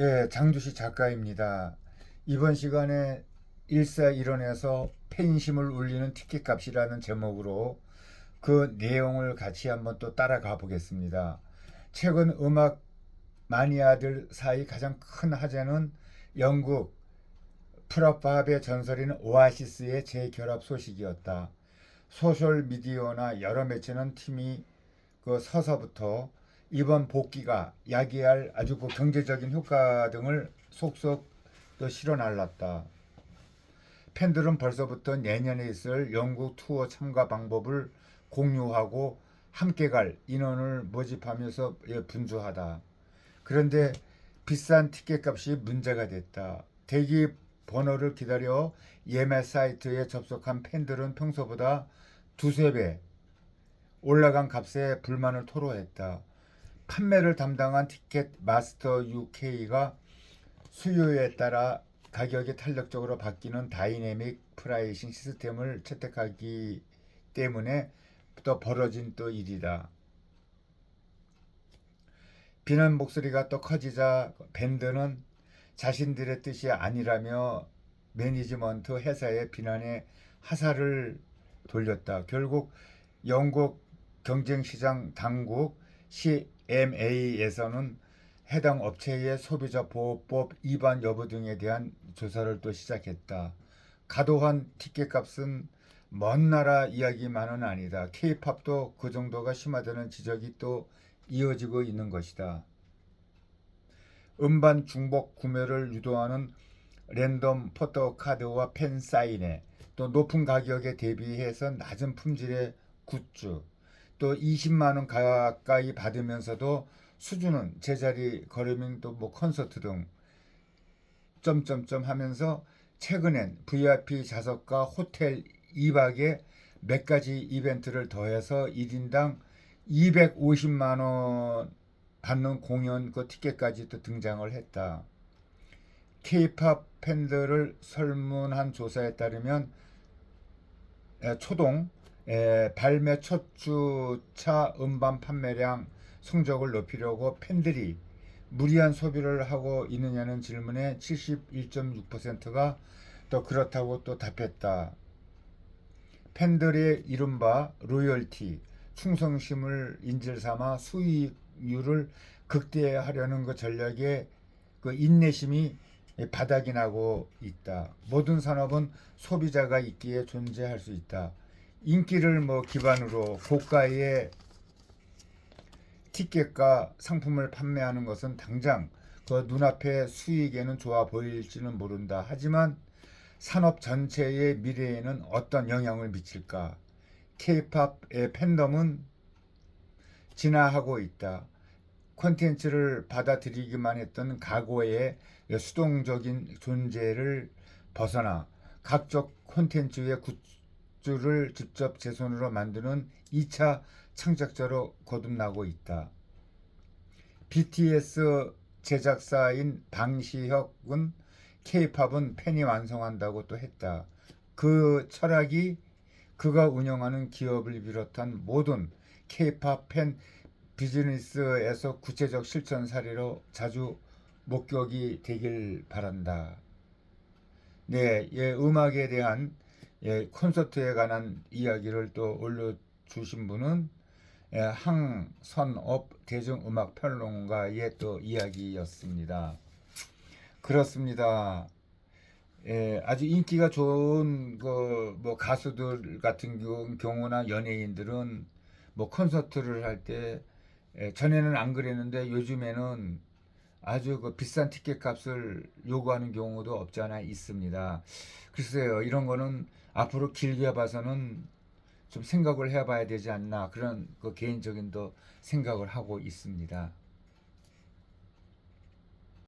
예, 장두시 작가입니다. 이번 시간에 일사일원에서 팬심을 울리는 티켓값이라는 제목으로 그 내용을 같이 한번 또 따라가 보겠습니다. 최근 음악 마니아들 사이 가장 큰 화제는 영국 프라팝의 전설인 오아시스의 재결합 소식이었다. 소셜 미디어나 여러 매체는 팀이 그 서서부터 이번 복귀가 야기할 아주 그 경제적인 효과 등을 속속 또 실어 날랐다. 팬들은 벌써부터 내년에 있을 영국 투어 참가 방법을 공유하고 함께 갈 인원을 모집하면서 예, 분주하다. 그런데 비싼 티켓값이 문제가 됐다. 대기 번호를 기다려 예매 사이트에 접속한 팬들은 평소보다 두세 배 올라간 값에 불만을 토로했다. 판매를 담당한 티켓 마스터 UK가 수요에 따라 가격이 탄력적으로 바뀌는 다이내믹 프라이싱 시스템을 채택하기 때문에 또 벌어진 또 일이다. 비난 목소리가 또 커지자 밴드는 자신들의 뜻이 아니라며 매니지먼트 회사의 비난에 하사를 돌렸다. 결국 영국 경쟁시장 당국 CMA에서는 해당 업체의 소비자 보호법 위반 여부 등에 대한 조사를 또 시작했다. 과도한 티켓값은 먼 나라 이야기만은 아니다. K-팝도 그 정도가 심하다는 지적이 또 이어지고 있는 것이다. 음반 중복 구매를 유도하는 랜덤 포토카드와 팬 사인회, 또 높은 가격에 대비해서 낮은 품질의 굿즈, 또 20만 원 가까이 받으면서도 수준은 제자리 걸으면 또뭐 콘서트 등 점점점 하면서 최근엔 VIP 좌석과 호텔 2박에 몇 가지 이벤트를 더해서 1인당 250만 원 받는 공연 그 티켓까지 또 등장을 했다. K-팝 팬들을 설문한 조사에 따르면 에, 초동 에, 발매 첫 주차 음반 판매량 성적을 높이려고 팬들이 무리한 소비를 하고 있느냐는 질문에 71.6%가 또 그렇다고 또 답했다. 팬들의 이른바 로열티, 충성심을 인질 삼아 수익률을 극대화하려는 그 전략에 그 인내심이 바닥이 나고 있다. 모든 산업은 소비자가 있기에 존재할 수 있다. 인기를 뭐 기반으로 고가의 티켓과 상품을 판매하는 것은 당장 그 눈앞의 수익에는 좋아 보일지는 모른다. 하지만 산업 전체의 미래에는 어떤 영향을 미칠까? K-팝의 팬덤은 진화하고 있다. 콘텐츠를 받아들이기만 했던 과거의 수동적인 존재를 벗어나 각종 콘텐츠의 굿즈를 직접 제 손으로 만드는 2차 창작자로 거듭나고 있다. BTS 제작사인 방시혁은 K-팝은 팬이 완성한다고 또 했다. 그 철학이 그가 운영하는 기업을 비롯한 모든 K-팝 팬 비즈니스에서 구체적 실천 사례로 자주 목격이 되길 바란다. 네, 예, 음악에 대한 예, 콘서트에 관한 이야기를 또 올려주신 분은 예, 항선업 대중음악 평론가의 또 이야기였습니다. 그렇습니다. 예, 아주 인기가 좋은 그 뭐 가수들 같은 경우- 경우나 연예인들은 뭐 콘서트를 할때 예, 전에는 안 그랬는데 요즘에는 아주 그 비싼 티켓 값을 요구하는 경우도 없지 않아 있습니다. 글쎄요, 이런 거는 앞으로 길게 봐서는 좀 생각을 해봐야 되지 않나 그런 그 개인적인 또 생각을 하고 있습니다.